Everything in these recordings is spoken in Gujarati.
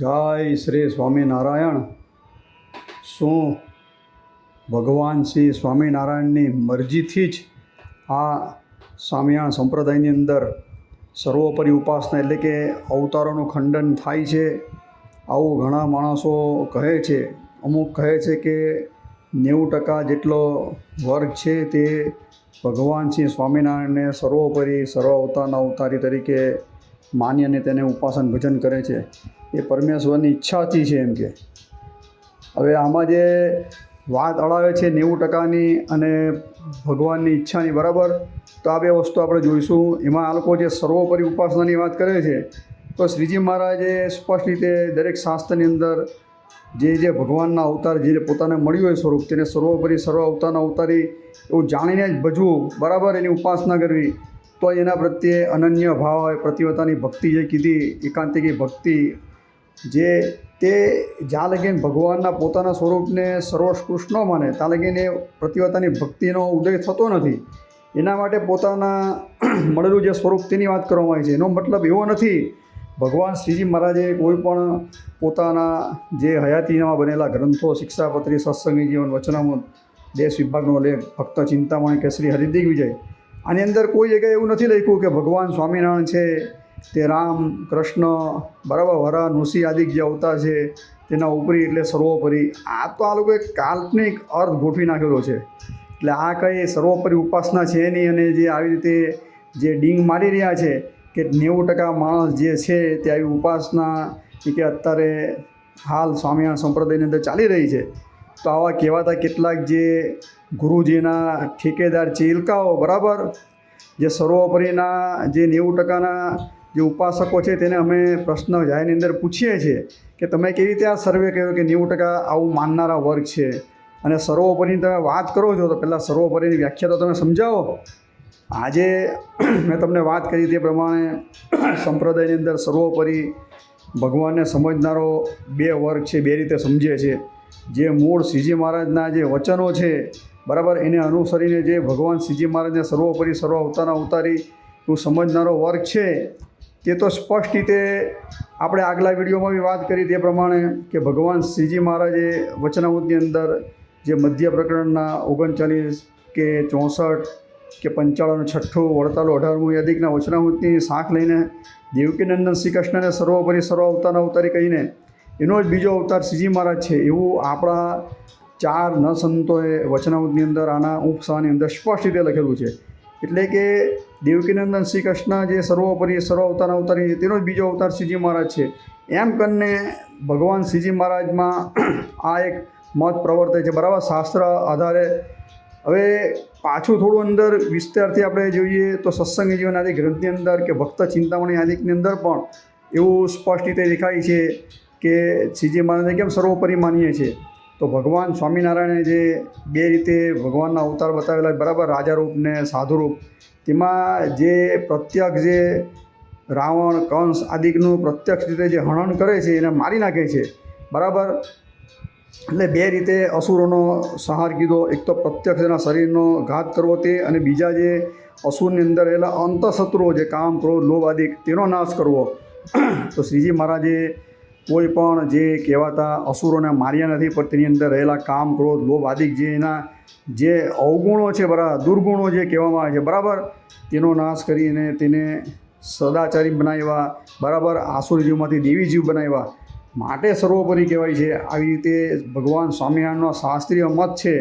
જય શ્રી સ્વામિનારાયણ. શું ભગવાન શ્રી સ્વામિનારાયણની મરજીથી જ આ સ્વામિનારાયણ સંપ્રદાયની અંદર સર્વોપરી ઉપાસના એટલે કે અવતારોનું ખંડન થાય છે? આવું ઘણા માણસો કહે છે. અમુક કહે છે કે નેવું ટકા જેટલો વર્ગ છે તે ભગવાન શ્રી સ્વામિનારાયણને સર્વોપરી સર્વ અવતારના અવતારી તરીકે માની અને તેને ઉપાસન ભજન કરે છે. એ પરમેશ્વરની ઈચ્છાથી છે એમ કે. હવે આમાં જે વાત અડાવે છે નેવું ટકાની અને ભગવાનની ઈચ્છાની બરાબર, તો આ બે વસ્તુ આપણે જોઈશું. એમાં આ લોકો જે સર્વોપરી ઉપાસનાની વાત કરે છે, તો શ્રીજી મહારાજે સ્પષ્ટ રીતે દરેક શાસ્ત્રની અંદર જે જે ભગવાનના અવતાર જે પોતાને મળ્યું હોય સ્વરૂપ, તેને સર્વોપરી, સર્વ અવતારના અવતારી એવું જાણીને જ ભજવું બરાબર એની ઉપાસના કરવી, તો એના પ્રત્યે અનન્ય ભાવ હોય, પ્રતિવતાની ભક્તિ જે કીધી, એકાંતિકી ભક્તિ જે તે જ્યાં લગીન ભગવાનના પોતાના સ્વરૂપને સર્વોત્કૃષ્ટ ન માને, ત્યાં લગીન એ પ્રતિવતાની ભક્તિનો ઉદય થતો નથી. એના માટે પોતાના મળેલું જે સ્વરૂપ તેની વાત કરવામાં આવી છે. એનો મતલબ એવો નથી, ભગવાન શ્રીજી મહારાજે કોઈ પણ પોતાના જે હયાતીમાં બનેલા ગ્રંથો, શિક્ષાપત્રી, સત્સંગી જીવન, વચનામૃત, દેશ વિભાગનો લેખ ભક્ત ચિંતામણી કે શ્રી હરિદિગ્વિજય, આની અંદર કોઈ જગ્યાએ એવું નથી લખ્યું કે ભગવાન સ્વામિનારાયણ છે તે રામ, કૃષ્ણ, બરાબર, વરા ઋષિ આદિ જે અવતાર છે, તેના ઉપરી એટલે સર્વોપરી. આ તો આ લોકોએ કાલ્પનિક અર્થ ગોઠવી નાખેલો છે. એટલે આ કંઈ સર્વોપરી ઉપાસના છે નહીં અને જે આવી રીતે જે ડીંગ મારી રહ્યા છે કે નેવું ટકા માણસ જે છે તે આવી ઉપાસના કે અત્યારે હાલ સ્વામિનારાયણ સંપ્રદાયની અંદર ચાલી રહી છે. તો આવા કહેવાતા કેટલાક જે ગુરુજીના ઠેકેદાર ચિલકાઓ, બરાબર, જે સર્વોપરીના જે નેવું ટકાના જે ઉપાસકો છે તેને અમે પ્રશ્ન જાહેરની અંદર પૂછીએ છીએ કે તમે કેવી રીતે આ સર્વે કર્યો કે નેવું ટકા આવું માનનારા વર્ગ છે? અને સર્વોપરીની તમે વાત કરો છો, તો પહેલાં સર્વોપરીની વ્યાખ્યા તો તમે સમજાવો. આજે મેં તમને વાત કરી તે પ્રમાણે સંપ્રદાયની અંદર સર્વોપરી ભગવાનને સમજનારો બે વર્ગ છે, બે રીતે સમજે છે. જે મૂળ શ્રીજી મહારાજના જે વચનો છે, બરાબર, એને અનુસરીને જે ભગવાન શ્રીજી મહારાજને સર્વોપરી, સર્વ અવતારના અવતારી તું સમજનારો વર્ગ છે તે તો સ્પષ્ટ રીતે આપણે આગલા વિડીયોમાં બી વાત કરી તે પ્રમાણે કે ભગવાન શ્રીજી મહારાજે વચનામૃતની અંદર જે મધ્ય પ્રકરણના ઓગણચાલીસ કે ચોસઠ કે પંચાણું છઠ્ઠું વડતાલો અઢારમું યાદિકના વચનામૃતની શાખ લઈને દેવકીનંદન શ્રી કૃષ્ણને સર્વોપરી સર્વ અવતારના અવતારી કહીને, એનો જ બીજો અવતાર શ્રીજી મહારાજ છે એવું આપણા ચાર ન સંતોએ વચનામૃતની અંદર આના ઉપસાની અંદર સ્પષ્ટ રીતે લખેલું છે. એટલે કે દેવકીનંદન શ્રી કૃષ્ણ જે સર્વોપરી સર્વ અવતાર અવતારી છે. તેનો જ બીજો અવતાર શ્રીજી મહારાજ છે. એમ કરીને ભગવાન શ્રીજી મહારાજમાં આ એક મત પ્રવર્તે છે. બરાબર? શાસ્ત્ર આધારે. હવે પાછું થોડું અંદર વિસ્તારથી આપણે જોઈએ તો સત્સંગ જીવન આદિ ગ્રંથની અંદર કે ભક્ત ચિંતામણી આદિકની અંદર પણ એવું સ્પષ્ટ રીતે દેખાય છે કે શ્રીજી મહારાજને કેમ સર્વોપરી માનીએ છીએ? તો ભગવાન સ્વામિનારાયણે જે બે રીતે ભગવાનના અવતાર બતાવેલા, બરાબર રાજારૂપ ને સાધુરૂપ તેમાં જે પ્રત્યક્ષ જે રાવણ, કંસ આદિકનું પ્રત્યક્ષ રીતે જે હરણ કરે છે, એને મારી નાખે છે, બરાબર? એટલે બે રીતે અસુરોનો સહાર કીધો. એક તો પ્રત્યક્ષ એના શરીરનો ઘાત કરવો તે અને બીજા જે અસુરની અંદર રહેલા અંતઃશત્રુઓ જે કામ, ક્રોધ, લોભ આદિ તેનો નાશ કરવો. તો શ્રીજી મહારાજે કોઈ પણ જે કહેવાતા અસુરોને માર્યા નથી, પણ તેની અંદર રહેલા કામ, ક્રોધ, લોભ આદિ જે એના જે અવગુણો છે બરાબર, દુર્ગુણો જે કહેવામાં આવે છે, બરાબર, તેનો નાશ કરીને તેને સદાચારી બનાવ્યા, બરાબર, આસુર જીવમાંથી દેવી જીવ બનાવ્યા. માટે સર્વોપરી કહેવાય છે. આવી રીતે ભગવાન સ્વામિનારાયણનો શાસ્ત્રીય મત છે.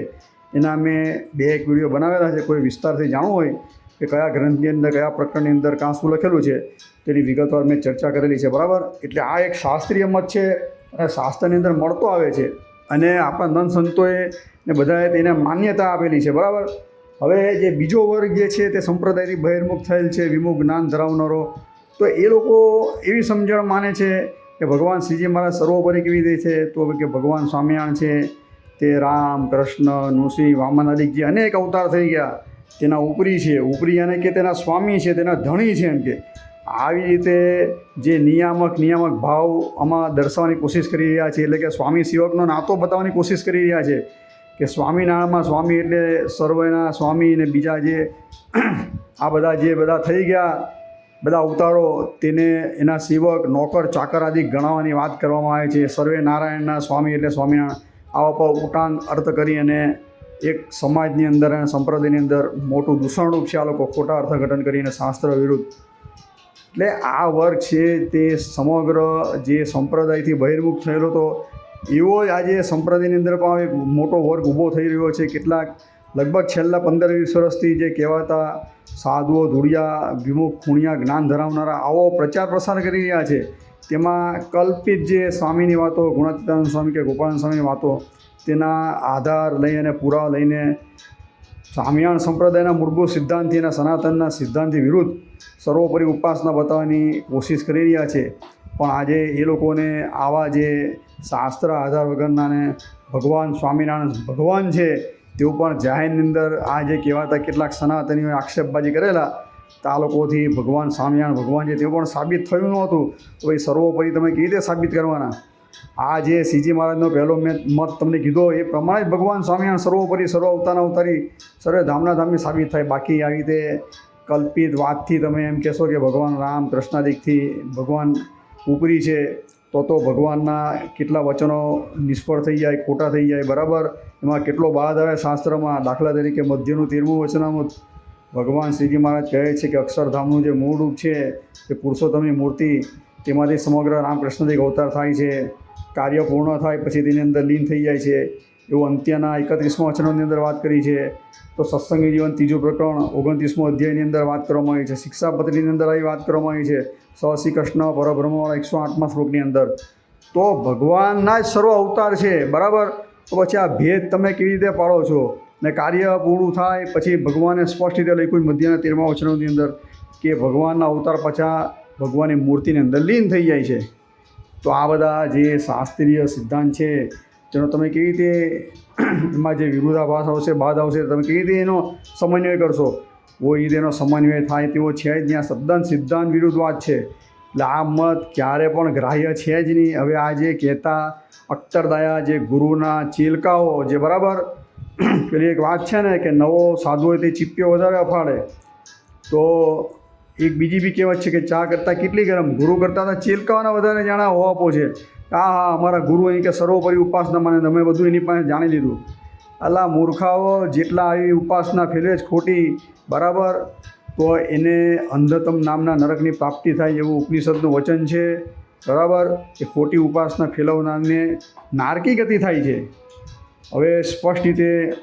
એના મેં બે એક વીડિયો બનાવેલા છે. કોઈ વિસ્તારથી જાણવું હોય કે કયા ગ્રંથની અંદર, કયા પ્રકરણની અંદર કાં શું લખેલું છે, તેની વિગતવાર મેં ચર્ચા કરેલી છે, બરાબર? એટલે આ એક શાસ્ત્રીય મત છે અને શાસ્ત્રની અંદર મળતો આવે છે. અને આપણા નંદ સંતોએ ને બધાએ તેને માન્યતા આપેલી છે, બરાબર? હવે જે બીજો વર્ગ જે છે તે સંપ્રદાયથી બહિર્મુખ થયેલ છે, વિમુખ જ્ઞાન ધરાવનારો. તો એ લોકો એવી સમજણ માને છે કે ભગવાન શ્રીજી મહારાજ સર્વોપરી કેવી રીતે છે? તો કે ભગવાન સ્વામિનારાયણ છે, તે રામ, કૃષ્ણ, નૃસિંહ, વામન આદિકજી અનેક અવતાર થઈ ગયા. તેના ઉપરી છે, ઉપરી અને કે તેના સ્વામી છે, તેના ધણી છે એમ કે. આવી રીતે જે નિયામક નિયામક ભાવ આમાં દર્શાવવાની કોશિશ કરી રહ્યા છે, એટલે કે સ્વામી સેવકનો નાતો બતાવવાની કોશિશ કરી રહ્યા છે, કે સ્વામિનારાયણમાં સ્વામી એટલે સર્વના સ્વામી અને બીજા જે આ બધા જે બધા થઈ ગયા, બધા અવતારો, તેને એના સેવક, નોકર, ચાકર આદિ ગણાવવાની વાત કરવામાં આવે છે. સર્વે નારાયણના સ્વામી એટલે સ્વામિનારાયણ. આવા પર ઉટાંગ અર્થ કરી અને એક સમાજની અંદર અને સંપ્રદાયની અંદર મોટું દૂષણરૂપ છે આ લોકો ખોટા અર્થઘટન કરીને શાસ્ત્ર વિરુદ્ધ. એટલે આ વર્ગ છે તે સમગ્ર જે સંપ્રદાયથી બહિર્મુખ થયેલો હતો, એવો જ આજે સંપ્રદાયની અંદર પણ એક મોટો વર્ગ ઊભો થઈ રહ્યો છે. કેટલાક લગભગ છેલ્લા પંદર વીસ વર્ષથી જે કહેવાતા સાધુઓ, ધૂળિયા, વિમુખ, ખૂણિયા, જ્ઞાન ધરાવનારા, આવો પ્રચાર પ્રસાર કરી રહ્યા છે. તેમાં કલ્પિત જે સ્વામીની વાતો, ગુણાતીતાનંદ સ્વામી કે ગોપાળાનંદ સ્વામીની વાતો તેના આધાર લઈ અને પુરાવા લઈને સામિયાણ સંપ્રદાયના મૂળભૂત સિદ્ધાંતથી અને સનાતનના સિદ્ધાંતથી વિરુદ્ધ સર્વોપરી ઉપાસના બતાવવાની કોશિશ કરી રહ્યા છે. પણ આજે એ લોકોને આવા જે શાસ્ત્ર આધાર વગરના ને ભગવાન સ્વામિનારાયણ ભગવાન છે, તેઓ પણ જાહેરની અંદર આ જે કહેવાતા કેટલાક સનાતનીઓએ આક્ષેપબાજી કરેલા, તો આ લોકોથી ભગવાન સ્વામિનારાયણ ભગવાન છે, તેઓ પણ સાબિત થયું નહોતું તો ભાઈ સર્વોપરી તમે કેવી રીતે સાબિત કરવાના? આ જે શ્રીજી મહારાજનો પહેલો મેં મત તમને કીધો, એ પ્રમાણે ભગવાન સ્વામિનારાયણ સર્વોપરી સર્વ અવતારના અવતારી સર્વે ધામના ધામની સાબિત થાય. બાકી આવી રીતે કલ્પિત વાતથી તમે એમ કહેશો કે ભગવાન રામ કૃષ્ણાદિકથી ભગવાન ઉપરી છે, તો તો ભગવાનના કેટલા વચનો નિષ્ફળ થઈ જાય, ખોટા થઈ જાય, બરાબર? એમાં કેટલો બાદ આવે શાસ્ત્રમાં? દાખલા તરીકે મધ્યનું તેરમું વચનામું ભગવાન શ્રીજી મહારાજ કહે છે કે અક્ષરધામનું જે મૂળ રૂપ છે, તે પુરુષોત્તમની મૂર્તિ તેમાંથી સમગ્ર રામકૃષ્ણદેવ અવતાર થાય છે, કાર્ય પૂર્ણ થાય પછી તેની અંદર લીન થઈ જાય છે. એવું અંત્યના એકત્રીસમો વચનોની અંદર વાત કરી છે. તો સત્સંગી જીવન ત્રીજું પ્રકરણ, ઓગણત્રીસમો અધ્યાયની અંદર વાત કરવામાં આવી છે. શિક્ષાપત્રીની અંદર આવી વાત કરવામાં આવી છે. સ શ્રી કૃષ્ણ પરબ્રહ્મવાળા એકસો આઠમા શ્લોકની અંદર. તો ભગવાનના જ સર્વ અવતાર છે, બરાબર? તો પછી આ ભેદ તમે કેવી રીતે પાડો છો? ને કાર્ય પૂરું થાય પછી ભગવાને સ્પષ્ટ રીતે લખ્યું મધ્યના તેરમા વચનોની અંદર કે ભગવાનના અવતાર પાછા ભગવાનની મૂર્તિની અંદર લીન થઈ જાય છે. તો આ બધા જે શાસ્ત્રીય સિદ્ધાંત છે તેનો તમે કેવી રીતે એમાં જે વિરોધાભાસ આવશે, બાદ આવશે, તમે કેવી રીતે એનો સમન્વય કરશો? કોઈ રીતે એનો સમન્વય થાય તેવો છે જ ત્યાં સદ્દન સિદ્ધાંત વિરુદ્ધ વાત છે. એટલે આ મત ક્યારે પણ ગ્રાહ્ય છે જ નહીં. હવે આ જે કહેતા અખ્તરદાયા જે ગુરુના ચીલકાઓ જે બરાબર, પેલી એક વાત છે ને કે નવો સાધુ હોય તે ચીપ્યો વધારે અફાડે તો એક બીજી બી કહેવત છે કે ચા કરતાં કેટલી ગરમ? ગુરુ કરતાં તો ચેલકાવાના વધારે જાણા હોવાપો છે. હા હા, અમારા ગુરુ અહીં કે સર્વોપરી ઉપાસના મને તમે બધું એની પાસે જાણી લીધું. અલા મૂર્ખાઓ જેટલા આવી ઉપાસના ફેરવે જ ખોટી, બરાબર? તો એને અંધતમ નામના નરકની પ્રાપ્તિ થાય એવું ઉપનિષદનું વચન છે. બરાબર? એ ખોટી ઉપાસના ફેલાવનારને નારકી ગતિ થાય છે. હવે સ્પષ્ટ રીતે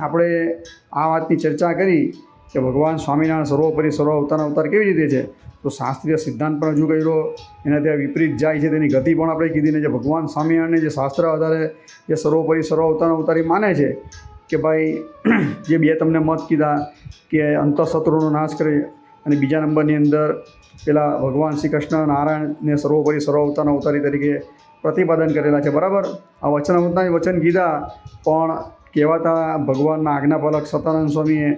આપણે આ વાતની ચર્ચા કરી. કે ભગવાન સ્વામિનારાયણ સર્વોપરી સર્વ અવતાર કેવી રીતે છે? તો શાસ્ત્રીય સિદ્ધાંત પણ હજુ કર્યો. એના ત્યાં વિપરીત જાય છે. તેની ગતિ પણ આપણે કીધી ને જે ભગવાન સ્વામિનારાયણને જે શાસ્ત્ર આધારે જે સર્વોપરી સર્વ અવતાર અવતારી માને છે કે ભાઈ, જે બે તમને મત કીધા કે અંતઃશત્રુનો નાશ કરે અને બીજા નંબરની અંદર પેલા ભગવાન શ્રી કૃષ્ણ નારાયણને સર્વોપરી સર્વ અવતાર તરીકે પ્રતિપાદન કરેલા છે. બરાબર? આ વચન વચન કીધા. પણ કહેવાતા ભગવાનના આજ્ઞાપાલક સતાનંદ સ્વામીએ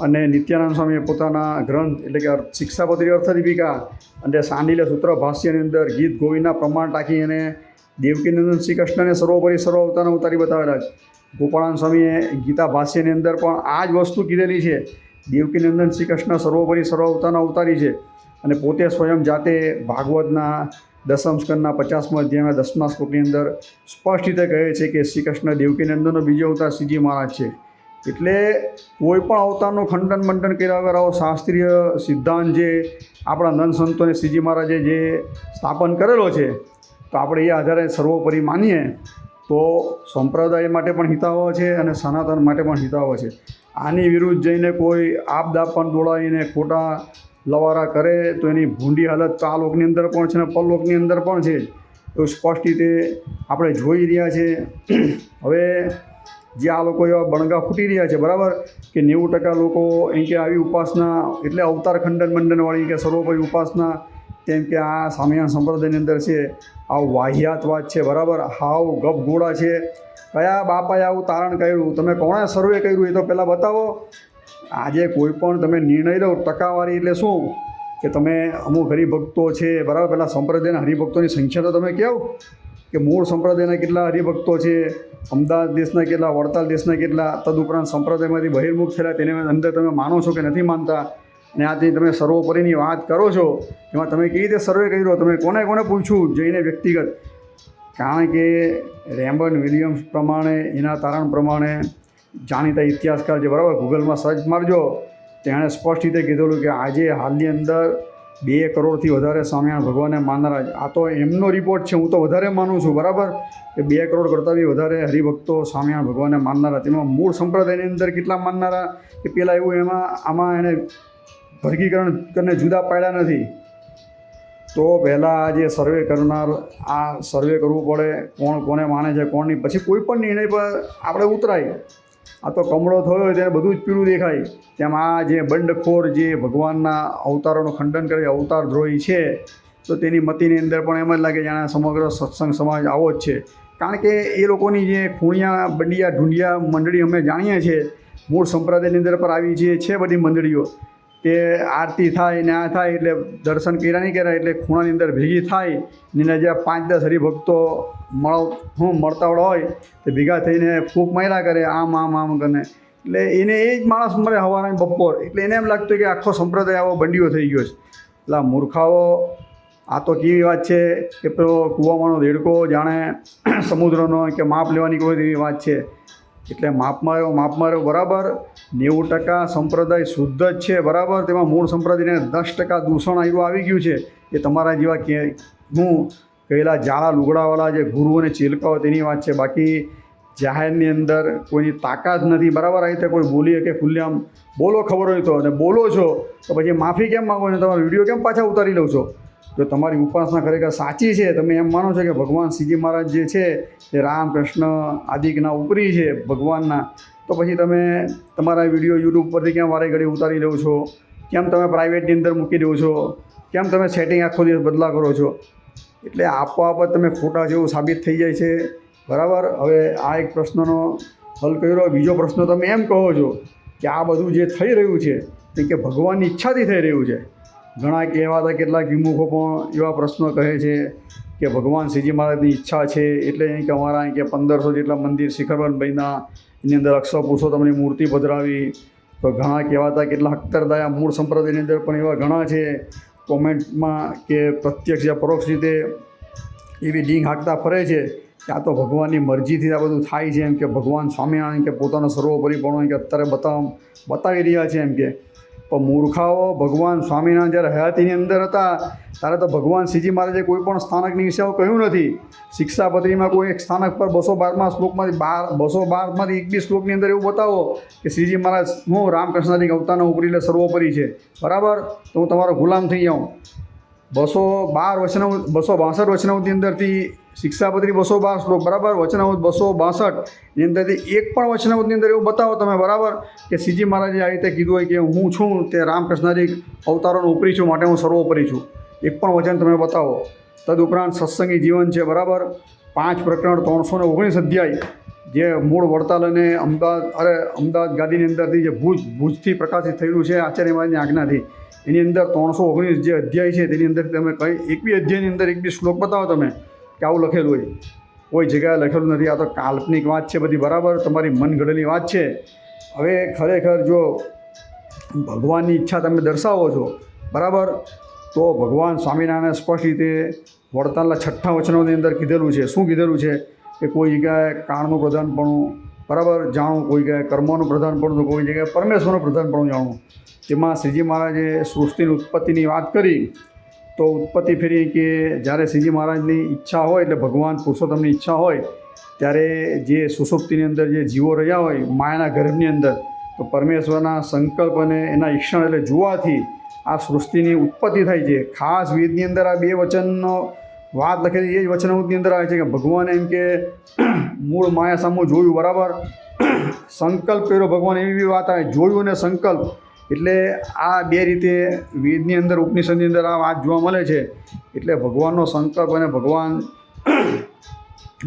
અને નિત્યાનંદ સ્વામીએ પોતાના ગ્રંથ એટલે કે શિક્ષાપત્રી અર્થદીપિકા અને સાંડિલ્ય સૂત્ર ભાષ્યની અંદર ગીત ગોવિંદના પ્રમાણ ટાંકી અને દેવકીનંદન શ્રી કૃષ્ણને સર્વોપરી સર્વ અવતાર ઉતારી બતાવેલા છે. ગોપાળાન સ્વામીએ ગીતા ભાષ્યની અંદર પણ આ જ વસ્તુ કીધેલી છે. દેવકીનંદન શ્રી કૃષ્ણ સર્વોપરી સર્વ અવતારના અવતારી છે અને પોતે સ્વયં જાતે ભાગવતના દસમ સ્કંદના પચાસમાં અધ્યાયના દસમા શ્લોકની અંદર સ્પષ્ટ રીતે કહે છે કે શ્રી કૃષ્ણ દેવકીનંદનનો બીજો અવતાર શ્રીજી મહારાજ છે. એટલે કોઈ પણ અવતારનું ખંડન મંડન કર્યા વગર આવો શાસ્ત્રીય સિદ્ધાંત જે આપણા નંદ સંતોને શ્રીજી મહારાજે જે સ્થાપન કરેલો છે, તો આપણે એ આધારે સર્વોપરી માનીએ, તો સંપ્રદાય માટે પણ હિતાવહ છે અને સનાતન માટે પણ હિતાવહ છે. આની વિરુદ્ધ જઈને કોઈ આપદા પણ દોડાવીને ખોટા લવારા કરે, તો એની ભૂંડી હાલત તો આ લોકની અંદર પણ છે ને પરલોકની અંદર પણ છે. એવું સ્પષ્ટ રીતે આપણે જોઈ રહ્યા છે. હવે જે આ લોકો એવા બણગા ફૂટી રહ્યા છે, બરાબર? કે નેવું ટકા લોકો એમ કે આવી ઉપાસના, એટલે અવતાર ખંડન મંડનવાળી કે સર્વોપરી ઉપાસના કેમ કે આ સ્વામિનારાયણ સંપ્રદાયની અંદર છે, આ વાહિયાત વાત છે, બરાબર? હાવ ગપ ગોળા છે. કયા બાપાએ આવું તારણ કર્યું? તમે કોણે સર્વે કર્યું એ તો પહેલાં બતાવો. આજે કોઈ પણ તમે નિર્ણય લો, ટકાવારી એટલે શું? કે તમે અમુક હરિભક્તો છે, બરાબર? પહેલાં સંપ્રદાયના હરિભક્તોની સંખ્યા તો તમે કહો કે મૂળ સંપ્રદાયના કેટલા હરિભક્તો છે, અમદાવાદ દેશના કેટલા, વડતાલ દેશના કેટલા? તદુપરાંત સંપ્રદાયમાંથી બહિર્મુખ થયેલા તેને અંદર તમે માનો છો કે નથી માનતા? અને આથી તમે સર્વોપરીની વાત કરો છો, એમાં તમે કેવી રીતે સર્વે કર્યો? તમે કોને કોને પૂછ્યું? જઈને વ્યક્તિગત. કારણ કે રેમ્બન વિલિયમ્સ પ્રમાણે, એના તારણ પ્રમાણે જાણીતા ઇતિહાસકાર છે બરાબર ગૂગલમાં સર્ચ મારજો, તેણે સ્પષ્ટ રીતે કીધેલું કે આજે હાલની અંદર બે કરોડથી વધારે સ્વામિનારાયણ ભગવાનને માનનારા આ તો એમનો રિપોર્ટ છે, હું તો વધારે માનું છું, બરાબર? કે બે કરોડ કરતાં બી વધારે હરિભક્તો સ્વામિનારાયણ ભગવાનને માનનારા. તેમાં મૂળ સંપ્રદાયની અંદર કેટલા માનનારા? કે પહેલાં એવું એમાં, આમાં એણે વર્ગીકરણ કરીને જુદા પાડ્યા નથી. તો પહેલાં આ જે સર્વે કરનાર, આ સર્વે કરવું પડે, કોણ કોને માને છે કોણ નહીં પછી કોઈ પણ નિર્ણય પર આપણે ઉતરાય. આ તો કમળો થયો ત્યારે બધું જ પીળું દેખાય. તેમ આ જે બંડખોર જે ભગવાનના અવતારોનું ખંડન કરે, અવતાર દ્રોહી છે, તો તેની મતિની અંદર પણ એમ જ લાગે જાણે સમગ્ર સત્સંગ સમાજ આવો જ છે. કારણ કે એ લોકોની જે ખૂણિયા, બંડિયા, ઢૂંઢિયા મંડળી અમે જાણીએ છીએ, મૂળ સંપ્રદાયની અંદર પર આવી જે છે બધી મંડળીઓ કે આરતી થાય ને આ થાય, એટલે દર્શન કર્યા નહીં કર્યા, એટલે ખૂણાની અંદર ભેગી થાય, ને જ્યાં પાંચ દસ હરિભક્તો મળ, હું મળતાવડ હોય તે ભેગા થઈને ફૂંક માર્યા કરે, આમ આમ આમ કરીને. એટલે એને એ જ માણસ મરે હવાના બપોર. એટલે એને એમ લાગતું કે આખો સંપ્રદાય આવો બંડીઓ થઈ ગયો છે. એટલે મૂર્ખાઓ, આ તો કેવી વાત છે કે પેલો કૂવામાંનો દેડકો જાણે સમુદ્રનો કે માપ લેવાની કોઈ એવી વાત છે. એટલે માપ માર્યો માપ માર્યો, બરાબર. નેવું ટકા સંપ્રદાય શુદ્ધ જ છે, બરાબર. તેમાં મૂળ સંપ્રદાયને દસ ટકા દૂષણ આવ્યું, આવી ગયું છે. એ તમારા જેવા કે, હું કહેલા જાળા લુગડાવાળા જે ગુરુ અને તેની વાત છે. બાકી જાહેરની અંદર કોઈની તાકાત નથી. બરાબર? આ રીતે કોઈ બોલીએ કે ખુલ્લેઆમ બોલો ખબર હોય તો. અને બોલો છો તો પછી માફી કેમ માગો છો? તમારો વીડિયો કેમ પાછા ઉતારી લઉં છો? જો તમારી ઉપાસના ખરેખર સાચી છે, તમે એમ માનો છો કે ભગવાન શ્રીજી મહારાજ જે છે તે રામ કૃષ્ણ આદિકના ઉપરી છે ભગવાનના, તો પછી તમે તમારા વીડિયો યુટ્યુબ પરથી કેમ વારે ઘડી ઉતારી લો છો? કેમ તમે પ્રાઇવેટની અંદર મૂકી દો છો? કેમ તમે સેટિંગ આખો દિવસ બદલા કરો છો? એટલે આપોઆપ જ તમે ખોટા જેવું સાબિત થઈ જાય છે. બરાબર? હવે આ એક પ્રશ્નનો હલ કર્યો. બીજો પ્રશ્ન તમે એમ કહો છો કે આ બધું જે થઈ રહ્યું છે તે કે ભગવાનની ઈચ્છાથી થઈ રહ્યું છે. ઘણા કહેવાતા કેટલાક વિમુખો પણ એવા પ્રશ્નો કહે છે કે ભગવાન શ્રીજી મહારાજની ઈચ્છા છે. એટલે અહીં કે અમારા અહીં કે પંદરસો જેટલા મંદિર શિખરબંધ બન્યા. એની અંદર અક્ષર પુરુષોત્તમની મૂર્તિ પધરાવી. તો ઘણા કહેવાતા કેટલા અખ્તરદાયા મૂળ સંપ્રદાયની અંદર પણ એવા ઘણા છે. કોમેન્ટમાં કે પ્રત્યક્ષ યા પરોક્ષ રીતે એવી ડીંગ હાંકતા ફરે છે આ તો ભગવાનની મરજીથી આ બધું થાય છે એમ કે ભગવાન સ્વામિનારાયણ કે પોતાનો સર્વોપરીપણો કે અત્યારે બતાવ બતાવી રહ્યા છે એમ કે પણ મૂર્ખાઓ ભગવાન સ્વામિનારાયણ જ્યારે હયાતીની અંદર હતા, ત્યારે તો ભગવાન શ્રીજી મહારાજે કોઈ પણ સ્થાનકની વિશે કહ્યું નથી. શિક્ષાપત્રીમાં કોઈ એક સ્થાનક પર બસો બારમાં શ્લોકમાંથી બાર, બસો બારમાંથી એક બી શ્લોકની અંદર એવું બતાવો કે શ્રીજી મહારાજ હું રામકૃષ્ણની અવતારનો ઉપરી એટલે સર્વોપરી છે. બરાબર? તો હું તમારો ગુલામ થઈ જાઉં. બસો બાર વચનવ બસો બાસઠ વચનાવની અંદરથી શિક્ષાપત્રી બસો બાર શ્લોક, બરાબર? વચનાવત બસો બાસઠ. એની અંદરથી એક પણ વચનાવતની અંદર એવું બતાવો તમે, બરાબર? કે સીજી મહારાજે આ રીતે કીધું હોય કે હું છું તે રામકૃષ્ણજી અવતારોનો ઉપરી છું, માટે હું સર્વોપરી છું. એક પણ વચન તમે બતાવો. તદુપરાંત સત્સંગી જીવન છે, બરાબર? પાંચ પ્રકરણ ત્રણસો ને ઓગણીસ અધ્યાય. જે મૂળ વડતાલ અને અમદાવાદ, અરે, અમદાવાદ ગાદીની અંદરથી જે ભુજ, ભુજથી પ્રકાશિત થયેલું છે, આચાર્ય મહારાજની આજ્ઞાથી. એની અંદર ત્રણસો ઓગણીસ જે અધ્યાય છે, તેની અંદર તમે કઈ એક બી અધ્યાયની અંદર એક બી શ્લોક બતાવો તમે. કે આવું લખેલું હોય. કોઈ જગ્યાએ લખેલું નથી. આ તો કાલ્પનિક વાત છે બધી, બરાબર? તમારી મન વાત છે. હવે ખરેખર જો ભગવાનની ઈચ્છા તમે દર્શાવો છો, બરાબર? તો ભગવાન સ્વામિનારાયણે સ્પષ્ટ રીતે વડતાલના છઠ્ઠા વચનોની અંદર કીધેલું છે. શું કીધેલું છે? કે કોઈ જગ્યાએ કાળનું પ્રધાનપણું બરાબર? જાણવું, કોઈ જગ્યાએ કર્મનું પ્રધાનપણું તો કોઈ જગ્યાએ પરમેશ્વરનું પ્રધાનપણું જાણવું. તેમાં શ્રીજી મહારાજે સૃષ્ટિની ઉત્પત્તિની વાત કરી. તો ઉત્પત્તિ ફેરી કે જ્યારે શ્રીજી મહારાજની ઈચ્છા હોય એટલે ભગવાન પુરુષોત્તમની ઈચ્છા હોય, ત્યારે જે સુસુપ્તિની અંદર જે જીવો રહ્યા હોય, માયાના ગર્ભની અંદર, તો પરમેશ્વરના સંકલ્પ અને એના ઈક્ષણ એટલે જોવાથી આ સૃષ્ટિની ઉત્પત્તિ થાય છે. ખાસ વેદની અંદર આ બે વચનનો વાત લખેલી એ જ વચનામૃતની અંદર આવે છે કે ભગવાને એમ કે મૂળ માયા સામું જોયું, બરાબર? સંકલ્પ કર્યો ભગવાન એવી બી વાત આવે, જોયું અને સંકલ્પ એટલે આ બે રીતે વેદની અંદર, ઉપનિષદની અંદર આ વાત જોવા મળે છે. એટલે ભગવાનનો સંકલ્પ અને ભગવાન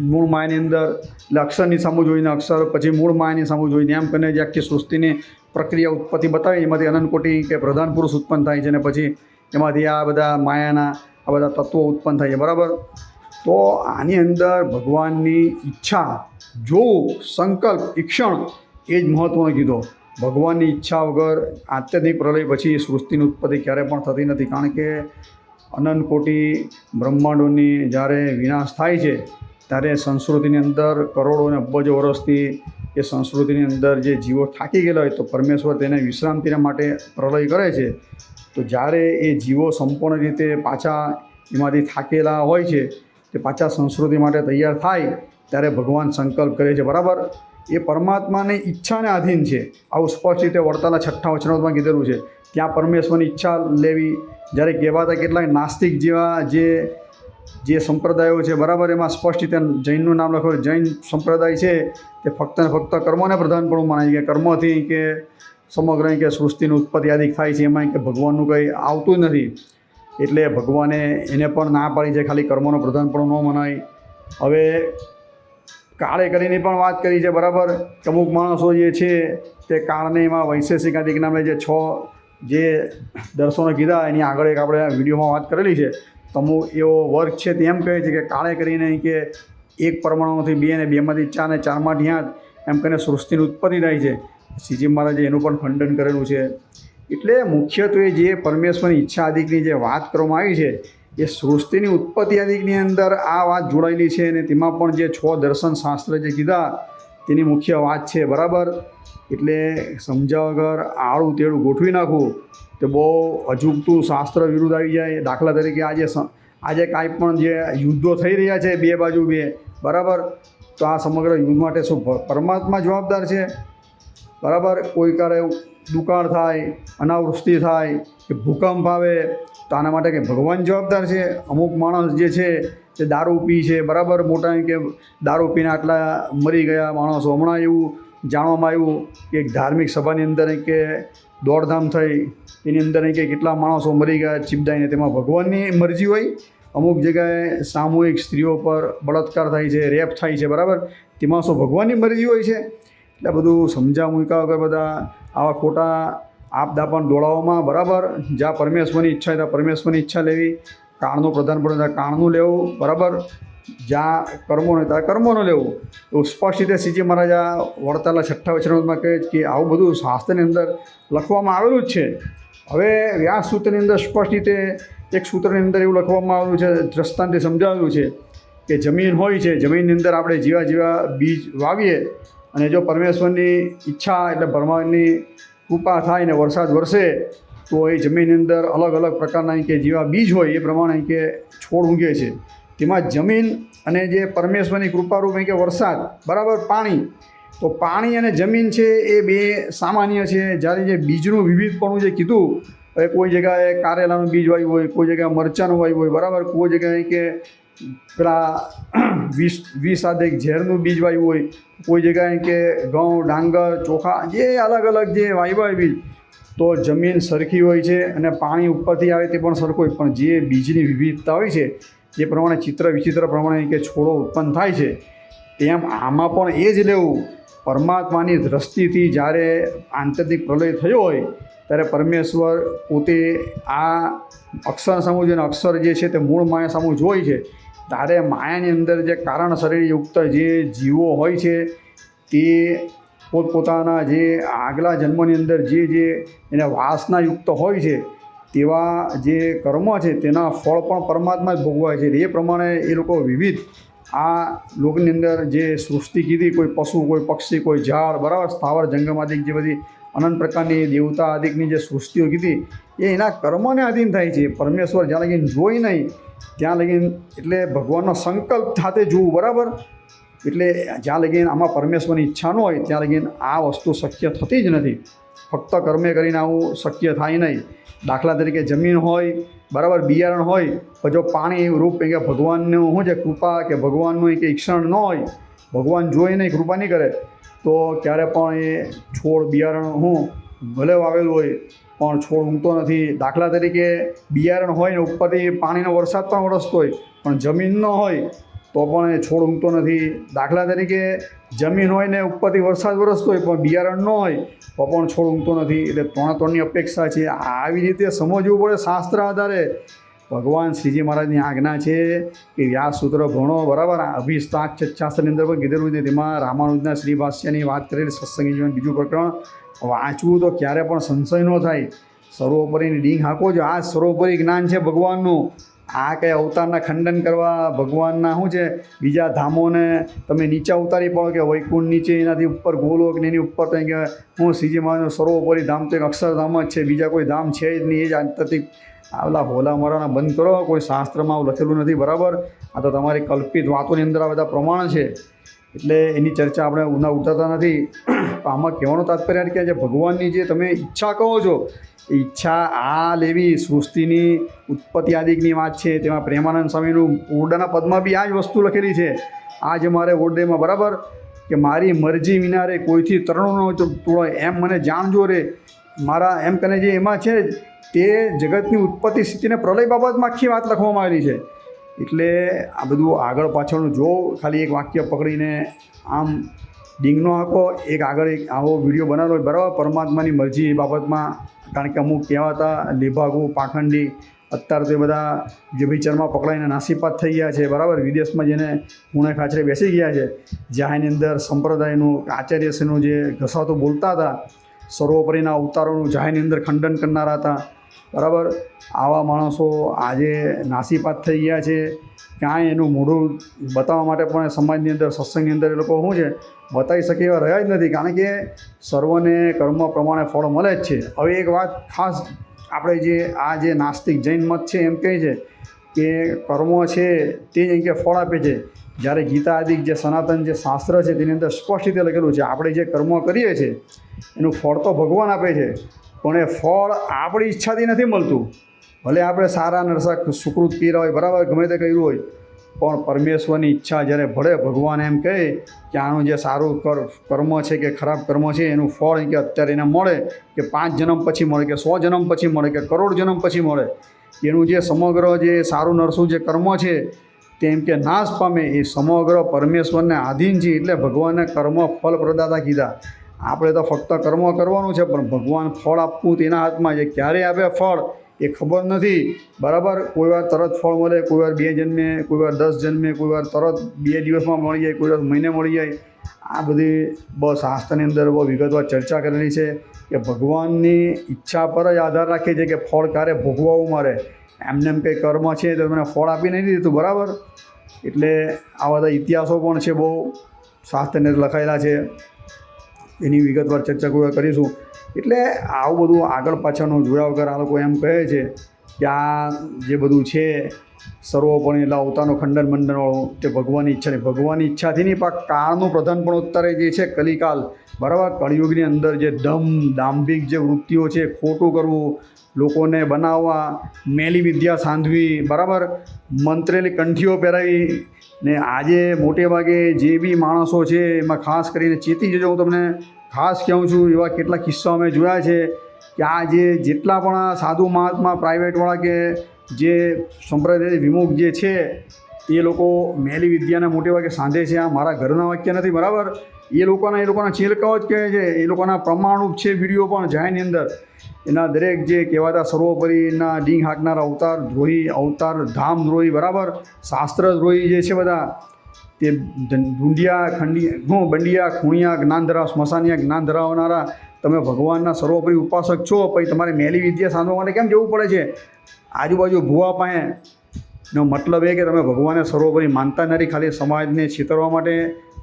મૂળ માયાની અંદર, એટલે અક્ષરની સામું જોઈને અક્ષર, પછી મૂળ માયાની સામું જોઈને એમ કરીને જે આખી સૃષ્ટિની પ્રક્રિયા ઉત્પત્તિ બતાવી, એમાંથી અનંતકોટી કે પ્રધાન પુરુષ ઉત્પન્ન થાય છે અને પછી એમાંથી આ બધા માયાના, આ બધા તત્વો ઉત્પન્ન થાય છે. બરાબર? તો આની અંદર ભગવાનની ઈચ્છા, જોવું, સંકલ્પ, ઈક્ષણ એ જ મહત્ત્વનો કીધો. ભગવાનની ઈચ્છા વગર આત્યંતિક પ્રલય પછી સૃષ્ટિની ઉત્પત્તિ ક્યારે પણ થતી નથી. કારણ કે અનંત કોટી બ્રહ્માંડોની જ્યારે વિનાશ થાય છે, ત્યારે સંસ્કૃતિની અંદર કરોડો અને અબજો વર્ષથી એ સંસ્કૃતિની અંદર જે જીવો થાકી ગયેલા હોય તો પરમેશ્વર તેને વિશ્રાંતિના માટે પ્રલય કરે છે. તો જ્યારે એ જીવો સંપૂર્ણ રીતે પાછા એમાંથી થાકેલા હોય છે, તે પાછા સંસ્કૃતિ માટે તૈયાર થાય, ત્યારે ભગવાન સંકલ્પ કરે છે. બરાબર? એ પરમાત્માની ઈચ્છાને આધીન છે. આવું સ્પષ્ટ રીતે વળતાલા છઠ્ઠા વચનોમાં કીધેલું છે ત્યાં પરમેશ્વરની ઈચ્છા લેવી, જ્યારે કહેવાતા કેટલાક નાસ્તિક જેવા જે જે સંપ્રદાયો છે, બરાબર, એમાં સ્પષ્ટ રીતે જૈનનું નામ લખેલું જૈન સંપ્રદાય છે, તે ફક્ત ને ફક્ત કર્મને પ્રધાનપણું માને કે કર્મથી કે સમગ્ર કે સૃષ્ટિની ઉત્પત્તિ આદિ થાય છે, એમાં કે ભગવાનનું કંઈ આવતું નથી. એટલે ભગવાને એને પણ ના પાડી છે, ખાલી કર્મનો પ્રધાનપણું ન મનાય. હવે કાળે કરીને પણ વાત કરી છે, બરાબર? અમુક માણસો જે છે, તે કાળને એમાં વૈશેષિક અધિક નામે જે છ જે દર્શનો કીધા, એની આગળ એક આપણે વિડીયોમાં વાત કરેલી છે. તમુ એવો વર્ગ છે તે એમ કહે છે કે કાળે કરીને કે એક પરમાણુથી બે ને બેમાંથી ચાર ને ચારમાંથી આઠ એમ કરીને સૃષ્ટિની ઉત્પત્તિ થાય છે. શ્રીજી મહારાજે એનું પણ ખંડન કરેલું છે. એટલે મુખ્યત્વે જે પરમેશ્વરની ઈચ્છા અધિકની જે વાત કરવામાં આવી છે એ સૃષ્ટિની ઉત્પત્તિ આદિની અંદર આ વાત જોડાયેલી છે અને તેમાં પણ જે છ દર્શન શાસ્ત્ર જે કીધા, તેની મુખ્ય વાત છે, બરાબર? એટલે સમજાવ વગર આળું તેડું ગોઠવી નાખવું તો બહુ અજુગતું શાસ્ત્ર વિરુદ્ધ આવી જાય. દાખલા તરીકે આજે આજે કાંઈ પણ જે યુદ્ધો થઈ રહ્યા છે, બે બાજુ બે, બરાબર? તો આ સમગ્ર યુદ્ધ માટે શું પરમાત્મા જવાબદાર છે? બરાબર? કોઈ કારે દુકાળ થાય, અનાવૃષ્ટિ થાય, કે ભૂકંપ આવે તો આના માટે કે ભગવાન જવાબદાર છે. અમુક માણસ જે છે તે દારૂ પી છે. બરાબર મોટા કે દારૂ પીને આટલા મરી ગયા માણસો. હમણાં એવું જાણવામાં આવ્યું કે એક ધાર્મિક સભાની અંદર કે દોડધામ થઈ. એની અંદર કે કેટલા માણસો મરી ગયા ચીપદાઈને તેમાં ભગવાનની મરજી હોય. અમુક જગ્યાએ સામૂહિક સ્ત્રીઓ પર બળાત્કાર થાય છે, રેપ થાય છે. બરાબર? તેમાં શું ભગવાનની મરજી હોય છે? એટલે બધું સમજાવું. મૂક્યા વગર બધા આવા ખોટા આપદા પણ દોડાવવામાં બરાબર? જ્યાં પરમેશ્વરની ઈચ્છા હોય ત્યાં પરમેશ્વરની ઈચ્છા લેવી. કાણનું પ્રધાન ત્યાં કાળનું લેવું, બરાબર? જ્યાં કર્મો નહીં ત્યાં કર્મોનું લેવું. તો સ્પષ્ટ રીતે શ્રીજી મહારાજા વળતાલા છઠ્ઠા વચનમાં કહે છે કે આવું બધું શાસ્ત્રની અંદર લખવામાં આવેલું જ છે. હવે વ્યાસ સૂત્રની અંદર સ્પષ્ટ રીતે એક સૂત્રની અંદર એવું લખવામાં આવેલું છે, દ્રષ્ટાંતે સમજાવેલું છે કે જમીન હોય છે, જમીનની અંદર આપણે જેવા જેવા બીજ વાવીએ અને જો પરમેશ્વરની ઈચ્છા એટલે ભગવાનની કૃપા થાય ને વરસાદ વરસે, તો એ જમીનની અંદર અલગ અલગ પ્રકારના કે જેવા બીજ હોય, એ પ્રમાણે કે છોડ ઊગે છે. તેમાં જમીન અને જે પરમેશ્વરની કૃપારૂપ કે વરસાદ, બરાબર પાણી, તો પાણી અને જમીન છે એ બે સામાન્ય છે. જ્યારે જે બીજનું વિવિધપણું જે કીધું કોઈ જગ્યાએ કારેલાનું બીજ વાવ્યું હોય, કોઈ જગ્યાએ મરચાંનું વાવ્યું હોય, બરાબર, કોઈ જગ્યાએ કે પેલા વીસ વીસ આદેક ઝેરનું બીજ વાવ્યું હોય, કોઈ જગ્યાએ કે ઘઉં, ડાંગર, ચોખા, જે અલગ અલગ જે વાવ્યા બીજ તો જમીન સરખી હોય છે અને પાણી ઉપરથી આવે તે પણ સરખું હોય, પણ જે બીજની વિવિધતા હોય છે જે પ્રમાણે ચિત્ર વિચિત્ર પ્રમાણે કે છોડો ઉત્પન્ન થાય છે, તેમ આમાં પણ એ જ લેવું. પરમાત્માની દ્રષ્ટિથી જ્યારે આંતરિક પ્રલય થયો હોય, ત્યારે પરમેશ્વર પોતે આ અક્ષર સામુ જે અક્ષર જે છે તે મૂળ માયા સામુ જોઈ છે ત્યારે માયાની અંદર જે કારણ શરીરયુક્ત જે જીવો હોય છે, તે પોતપોતાના જે આગલા જન્મની અંદર જે જે એને વાસનાયુક્ત હોય છે, તેવા જે કર્મ છે, તેના ફળ પણ પરમાત્મા જ ભોગવાય છે. એ પ્રમાણે એ લોકો વિવિધ આ લોકની અંદર જે સૃષ્ટિ કીધી, કોઈ પશુ, કોઈ પક્ષી, કોઈ ઝાડ, બરાબર, સ્થાવર, જંગમાદિક જે બધી અનંત પ્રકારની દેવતા આદિકની જે સૃષ્ટિઓ કીધી, એ એના કર્મને આધીન થાય છે. પરમેશ્વર જાણે કે જોઈ નહીં ત્યાં લગીન એટલે ભગવાનનો સંકલ્પ સાથે જોવું બરાબર? એટલે જ્યાં લગીન આમાં પરમેશ્વરની ઈચ્છા ન હોય, ત્યાં લગીન આ વસ્તુ શક્ય થતી જ નથી. ફક્ત કર્મે કરીને આવું શક્ય થાય નહીં. દાખલા તરીકે જમીન હોય, બરાબર, બિયારણ હોય, પણ જો પાણી રૂપ કે ભગવાનનું શું છે કૃપા કે ભગવાનનું કે ઈક્ષણ ન હોય, ભગવાન જોઈ નહીં, કૃપા નહીં કરે, તો ક્યારે પણ એ છોડ, બિયારણ, હું ભલે વાવેલું હોય પણ છોડ ઊગતો નથી. દાખલા તરીકે બિયારણ હોય ને ઉપરથી પાણીનો વરસાદ પણ વરસતો હોય, પણ જમીન ન હોય તો પણ એ છોડ ઊગતો નથી. દાખલા તરીકે જમીન હોય ને ઉપરથી વરસાદ વરસતો હોય, પણ બિયારણ ન હોય તો પણ છોડ ઊગતો નથી. એટલે ત્રણે ત્રણની અપેક્ષા છે. આવી રીતે સમજવું પડે શાસ્ત્ર આધારે. ભગવાન શ્રીજી મહારાજની આજ્ઞા છે કે વ્યાસ સૂત્ર ભણો, બરાબર? અભિસ્તાક અંદર પણ કીધેલું છે. તેમાં રામાનુજના શ્રી વાત કરેલી, સત્સંગી જીવન બીજું પ્રકરણ. વાંચવું તો ક્યારે પણ સંશય ન થાય. સર્વોપરીની ડીંગ હાંકો છો. આ સર્વોપરી જ્ઞાન છે ભગવાનનું. આ કંઈ અવતારના ખંડન કરવા ભગવાનના શું છે? બીજા ધામોને તમે નીચે ઉતારી પડો કે વૈકુંઠ નીચે એનાથી ઉપર ગોલોક ને એની ઉપર કંઈ કે હું શ્રીજી મહારાજનું સર્વોપરી ધામ તો એક અક્ષરધામ જ છે. બીજા કોઈ ધામ છે જ નહીં. એ જ આંતરિક આટલા ભોલા મરાના બંધ કરો, કોઈ શાસ્ત્રમાં આવું લખેલું નથી, બરાબર? આ તો તમારી કલ્પિત વાતોની અંદર આ બધા પ્રમાણ છે. એટલે એની ચર્ચા આપણે ઉના ઉતરતા નથી. આમાં કહેવાનું તાત્પર્ય કે જે ભગવાનની જે તમે ઈચ્છા કહો છો, એ ઈચ્છા આ લેવી સૃષ્ટિની ઉત્પત્તિ આદિકની વાત છે. તેમાં પ્રેમાનંદ સ્વામીનું ઓરડાના પદમાં બી આ જ વસ્તુ લખેલી છે. આ જે મારે ઓરડેમાં, બરાબર? કે મારી મરજી વિના રે કોઈથી તરણો ન તોડો, એમ મને જાણજો રે. મારા, એમ કને જે એમાં છે તે જગતની ઉત્પત્તિ સ્થિતિને પ્રલય બાબતમાં આખી વાત લખવામાં આવેલી છે. એટલે આ બધું આગળ પાછળનું જો ખાલી એક વાક્ય પકડીને આમ ડીંગનો આંકો એક આગળ એક આવો વીડિયો બનાવેલો હોય, બરાબર? પરમાત્માની મરજી એ બાબતમાં, કારણ કે અમુક કહેવાતા લેભાગુ, પાખંડી, અત્યારે તો એ બધા જે વિચારમાં પકડાઈને નાસીપાત થઈ ગયા છે, બરાબર? વિદેશમાં જેને ખૂણે ખાચરે બેસી ગયા છે. જ્યાં એની અંદર સંપ્રદાયનું, આચાર્યશ્રીનું જે ઘસાતો બોલતા હતા સર્વોપરીના અવતારોનું જાહેરની અંદર ખંડન કરનારા હતા. બરાબર? આવા માણસો આજે નાસીપાત થઈ ગયા છે. ક્યાંય એનું મોઢું બતાવવા માટે પણ સમાજની અંદર, સત્સંગની અંદર એ લોકો શું છે, બતાવી શકે એવા રહ્યા જ નથી. કારણ કે સર્વને કર્મ પ્રમાણે ફળ મળે જ છે. હવે એક વાત ખાસ આપણે જે, આ જે નાસ્તિક જૈન મત છે એમ કહે છે કે કર્મ છે તે જ કે ફળ આપે છે. જ્યારે ગીતા આદિક જે સનાતન જે શાસ્ત્ર છે, તેની અંદર સ્પષ્ટ રીતે લખેલું છે, આપણે જે કર્મ કરીએ છીએ, એનું ફળ તો ભગવાન આપે છે, પણ એ ફળ આપણી ઈચ્છાથી નથી મળતું. ભલે આપણે સારા નરસા સુકૃત પીરા હોય, બરાબર, ગમે તે કર્યું હોય, પણ પરમેશ્વરની ઈચ્છા જ્યારે ભળે, ભગવાન એમ કહે કે આનું જે સારું કર, કર્મ છે કે ખરાબ કર્મ છે, એનું ફળ કે અત્યારે એને મળે, કે પાંચ જન્મ પછી મળે, કે સો જન્મ પછી મળે, કે કરોડ જન્મ પછી મળે, એનું જે સમગ્ર જે સારું નરસું જે કર્મ છે તેમ કે નાશ પામે એ સમગ્ર પરમેશ્વરને આધીન છે એટલે ભગવાનને કર્મ ફળ પ્રદાતા કીધા. આપણે તો ફક્ત કર્મ કરવાનું છે, પણ ભગવાન ફળ આપવું તેના હાથમાં છે. ક્યારે આપે ફળ? એ ખબર નથી. બરાબર? કોઈ વાર તરત ફળ મળે, કોઈ વાર બે જન્મે, કોઈ વાર દસ જન્મે, કોઈ વાર તરત બે દિવસમાં મળી જાય, કોઈ વાર મહિને મળી જાય. આ બધી બસ શાસ્ત્રની અંદર બહુ વિગતવાર ચર્ચા કરેલી છે કે ભગવાનની ઈચ્છા પર જ આધાર રાખે છે કે ફળ ક્યારે ભોગવવું મારે. એમને એમ કંઈ કર્મ છે તો મને ફળ આપી નહીં દીધું બરાબર? એટલે આ બધા ઇતિહાસો પણ છે બહુ. શાસ્ત્રને લખાયેલા છે. એની વિગતવાર ચર્ચા કરીશું. એટલે આવું બધું આગળ પાછળનો જોયા વગર આ લોકો એમ કહે છે કે આ જે બધું છે સર્વોપરી એટલે અવતારનું ખંડન મંડનવાળો તે ભગવાનની ઈચ્છા નહીં. ભગવાનની ઈચ્છાથી નહીં, પણ કાળનું પ્રધાન પણ અત્યારે જે છે કલિકાલ. બરાબર? કળિયુગની અંદર જે દમ દાંભિક જે વૃત્તિઓ છે, ખોટું કરવું, લોકોને બનાવવા, મેલી વિદ્યા સાંધવી, બરાબર? મંત્રેલી કંઠીઓ પહેરાવી ને આજે મોટે ભાગે જે બી માણસો છે, એમાં ખાસ કરીને ચેતી જજો, હું તમને ખાસ કહું છું, એવા કેટલા કિસ્સા અમે જોયા છે કે આ જે જેટલા પણ સાધુ મહાત્મા, પ્રાઇવેટવાળા કે જે સંપ્રદાય વિમુખ જે છે, એ લોકો મેલી વિદ્યાને મોટે ભાગે સાંધે છે. આ મારા ઘરના વાક્ય નથી, બરાબર? એ લોકોના એ લોકોના છેલકાઓ જ કહે છે. એ લોકોના પ્રમાણરૂપ છે વીડિયો પણ જાયની અંદર. એના દરેક જે કહેવાતા સર્વોપરીના ડીંગ હાંકનારા અવતાર, દ્રોહી, અવતાર, ધામ દ્રોહી, બરાબર? શાસ્ત્ર દ્રોહી જે છે બધા, તે ઢુંડિયા ખંડી, હું, બંડિયા, ખૂણિયા જ્ઞાન ધરાવ સ્મશાનિયા જ્ઞાન ધરાવનારા તમે ભગવાનના સર્વોપરી ઉપાસક છો. પછી તમારે મેલી વિદ્યા સાંધવા માટે કેમ જવું પડે છે? આજુબાજુ ભૂવા પાસે મતલબ એ કે તમે ભગવાનને સર્વોપરી માનતા નથી. ખાલી સમાજને છેતરવા માટે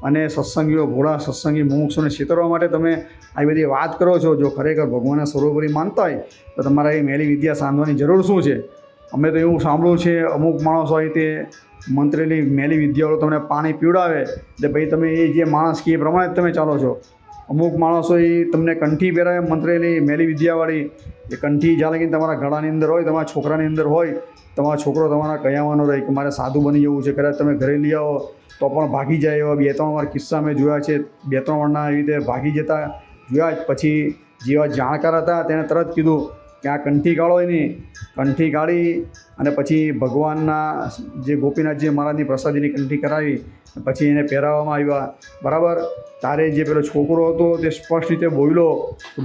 અને સત્સંગીઓ, ભોળા સત્સંગી, મુમુક્ષોને છેતરવા માટે તમે આવી બધી વાત કરો છો. જો ખરેખર ભગવાનને સર્વોપરી માનતા હોય, તો તમારે એ મેલી વિદ્યા સાંધવાની જરૂર શું છે? અમે તો એવું સાંભળ્યું છે, અમુક માણસો હોય તે મંત્રેલી મેલી વિદ્યાઓ તમને પાણી પીવડાવે, એટલે ભાઈ તમે એ જે માણસ કે એ પ્રમાણે જ તમે ચાલો છો. અમુક માણસો એ તમને કંઠી પહેરાવે મંત્રેલી મેલી વિદ્યાવાળી એ કંઠી જ્યાં લગીને તમારા ગળાની અંદર હોય, તમારા છોકરાની અંદર હોય, તમારો છોકરો તમારા કયાવાનો રહે, કે મારે સાધુ બની જવું છે, કદાચ તમે ઘરે લઈ આવો, તો પણ ભાગી જાય એવા બે ત્રણ વાર કિસ્સા મેં જોયા છે. બે ત્રણ વારના એવી રીતે ભાગી જતા જોયા જ પછી જેવા જાણકાર હતા તેણે તરત કીધું કે આ કંઠી કાઢો એની, કંઠી કાઢી અને પછી ભગવાનના જે ગોપીનાથજી મહારાજની પ્રસાદીની કંઠી કરાવી, પછી એને પહેરાવવામાં આવ્યા. બરાબર? તારે જે પેલો છોકરો હતો તે સ્પષ્ટ રીતે બોલ્યો.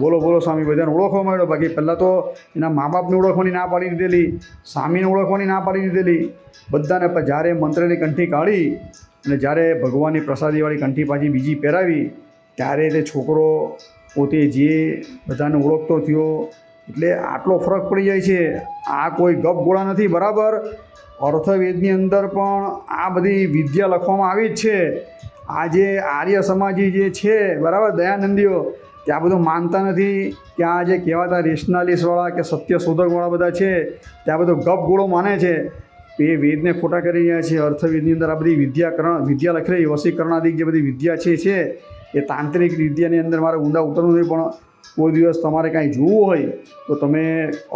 બોલો બોલો સ્વામી, બધાને ઓળખવા માંડ્યો બાકી પહેલાં તો એના મા બાપને ઓળખવાની ના પાડી દીધેલી, સ્વામીને ઓળખવાની ના પાડી દીધેલી. બધાને પણ જ્યારે મંત્રની કંઠી કાઢી અને જ્યારે ભગવાનની પ્રસાદીવાળી કંઠી પાછી બીજી પહેરાવી, ત્યારે તે છોકરો પોતે જે બધાને ઓળખતો થયો એટલે આટલો ફરક પડી જાય છે. આ કોઈ ગપ ગોળા નથી, બરાબર? અર્થવેદની અંદર પણ આ બધી વિદ્યા લખવામાં આવી જ છે. આ જે આર્ય સમાજી જે છે, બરાબર? દયાનંદીઓ તે આ બધું માનતા નથી. કે આ જે કહેવાતા રેશનાલિસ્ટવાળા કે સત્ય શોધકવાળા બધા છે તે આ બધો ગપ ગોળો માને છે. એ વેદને ખોટા કરી રહ્યા છે. અર્થવેદની અંદર આ બધી વિદ્યાકરણ, વિદ્યા લખી રહી વસીકરણાદિક જે બધી વિદ્યા છે છે, એ તાંત્રિક વિદ્યાની અંદર મારે ઊંડા ઉતરવું નથી પણ કોઈ દિવસ તમારે કાંઈ જોવું હોય, તો તમે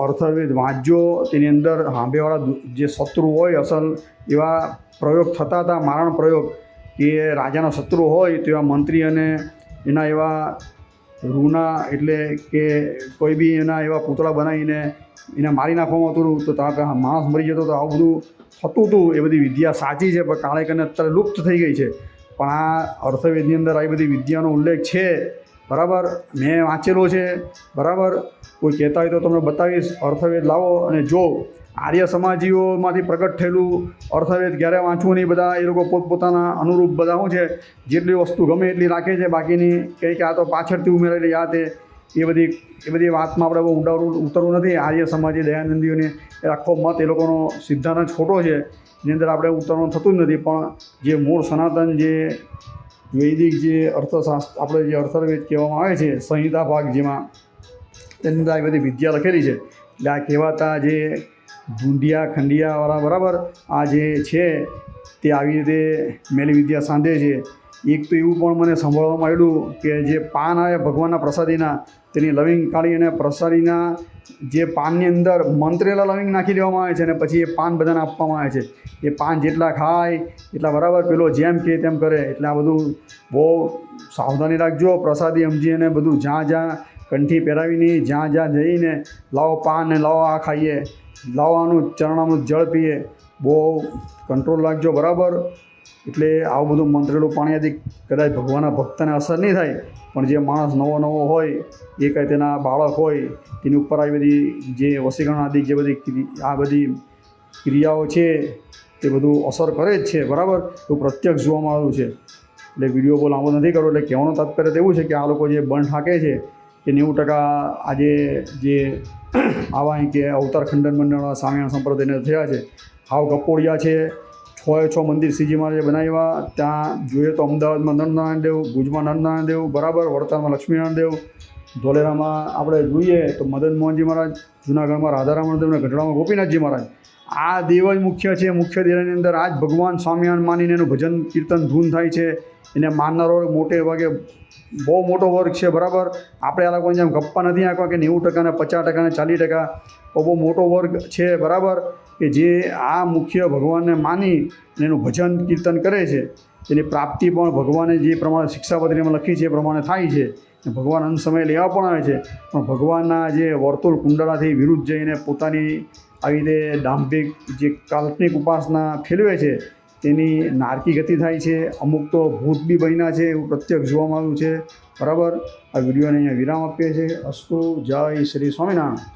અર્થવેદ વાંચજો. તેની અંદર હાંભેવાળા જે શત્રુ હોય, અસલ એવા પ્રયોગ થતા હતા, મારણ પ્રયોગ, કે રાજાનો શત્રુ હોય તો એવા મંત્રી અને એના એવા રૂના, એટલે કે કોઈ બી એના એવા પૂતળા બનાવીને એને મારી નાખવામાં હતું, તો ત્યાં માણસ મરી જતો તો આવું બધું થતું હતું. એ બધી વિદ્યા સાચી છે, પણ કાળે કરીને અત્યારે લુપ્ત થઈ ગઈ છે. પણ આ અર્થવેદની અંદર આવી બધી વિદ્યાનો ઉલ્લેખ છે. બરાબર? મેં વાંચેલો છે. બરાબર? કોઈ કહેતા હોય તો તમને બતાવીશ. અર્થવેદ લાવો અને જો આર્ય સમાજીઓમાંથી પ્રગટ થયેલું અર્થવેદ ક્યારે વાંચવું નહીં બધા, એ લોકો પોતપોતાના અનુરૂપ બધા શું છે? જેટલી વસ્તુ ગમે એટલી રાખે છે. બાકીની કંઈક આ તો પાછળથી ઉમેરેલી આ તે, એ બધી એ બધી વાતમાં આપણે બહુ ઉડાવું ઉતરવું નથી. આર્ય સમાજે દયાનંદીઓને એ આખો મત એ લોકોનો સિદ્ધાંત ખોટો છે. એની અંદર આપણે ઉતરવાનું થતું જ નથી. પણ જે મૂળ સનાતન જે વૈદિક જે અર્થશાસ્ત્ર, આપણે જે અર્થવેદ કહેવામાં આવે છે, સંહિતા ભાગ જેમાં, તેની અંદર આવી બધી વિદ્યા લખેલી છે. એટલે આ કહેવાતા જે ઢૂંઢિયા ખંડિયાવાળા બરાબર આ જે છે, તે આવી રીતે મેલી વિદ્યા સાંધે છે. એક તો એવું પણ મને સાંભળવામાં આવ્યું કે જે પાન આવે ભગવાનના પ્રસાદીના, તેની લવિંગ કાઢી અને પ્રસાદીના જે પાનની અંદર મંત્રેલા લવિંગ નાખી દેવામાં આવે છે અને પછી એ પાન બધાને આપવામાં આવે છે. એ પાન જેટલા ખાય, એટલા બરાબર પેલો જેમ કે તેમ કરે. એટલે આ બધું બહુ સાવધાની રાખજો. પ્રસાદી સમજી અને બધું જ્યાં જ્યાં કંઠી પહેરાવીને, જ્યાં જ્યાં જઈને લાવો પાન ને લાવો આ ખાઈએ. લાવવાનું ચરણામૃત જળ પીએ. બહુ કંટ્રોલ રાખજો. બરાબર? એટલે આવું બધું મંત્રેલું પાણી આદિ કદાચ ભગવાનના ભક્તને અસર નહીં થાય, પણ જે માણસ નવો નવો હોય, એ કાંઈ તેના બાળક હોય, તેની ઉપર આવી બધી જે વસીકરણ આદિ જે બધી આ બધી ક્રિયાઓ છે, તે બધું અસર કરે જ છે, બરાબર? તો પ્રત્યક્ષ જોવામાં આવ્યું છે. એટલે વીડિયો બહુ લાંબો નથી કરવો, એટલે કહેવાનું તાત્પર્ય એવું છે કે આ લોકો જે બંધ હાંકે છે કે નેવું ટકા આજે જે આવા કે અવતાર ખંડન મંડળના સામે સંપ્રદાયને થયા છે. હાવ કપોડિયા છે એ છ મંદિર શ્રીજી મહારાજે બનાવ્યા, ત્યાં જોઈએ તો અમદાવાદમાં નરનારાયણ દેવ, ભુજમાં નરનારાયણ દેવ, બરાબર, વડતાલમાં લક્ષ્મીનારાયણ દેવ, ધોલેરામાં આપણે જોઈએ તો મદન મોહનજી મહારાજ, જુનાગઢમાં રાધારામણ દેવ અને ગઢડામાં ગોપીનાથજી મહારાજ. આ દેવ જ મુખ્ય છે. મુખ્ય દેરાની અંદર આ જ ભગવાન સ્વામિનારાયણ માનીને એનું ભજન કીર્તન ધૂન થાય છે. એને માનનારો મોટે ભાગે બહુ મોટો વર્ગ છે, બરાબર. આપણે આ લોકોને જેમ ગપ્પા નથી આંકવા કે નેવું ટકા ને પચાસ ટકા ને ચાલીસ ટકા બહુ મોટો વર્ગ છે, બરાબર. કે જે આ મુખ્ય ભગવાનને માની અને એનું ભજન કીર્તન કરે છે, તેની પ્રાપ્તિ પણ ભગવાને જે પ્રમાણે શિક્ષાપત્રીમાં લખી છે એ પ્રમાણે થાય છે. ભગવાન અંત સમય લેવા પણ આવે છે. પણ ભગવાનના જે વર્તુળ કુંડળાથી વિરુદ્ધ જઈને પોતાની આવી રીતે દાંભિક જે કાલ્પનિક ઉપાસના ફેલવે છે, તેની નારકી ગતિ થાય છે. અમુક તો ભૂત બી બન્યા છે એવું પ્રત્યક્ષ જોવામાં આવ્યું છે. બરાબર? આ વિડીયોને અહીંયા વિરામ આપીએ છીએ. અસ્તુ જય શ્રી સ્વામિનારાયણ.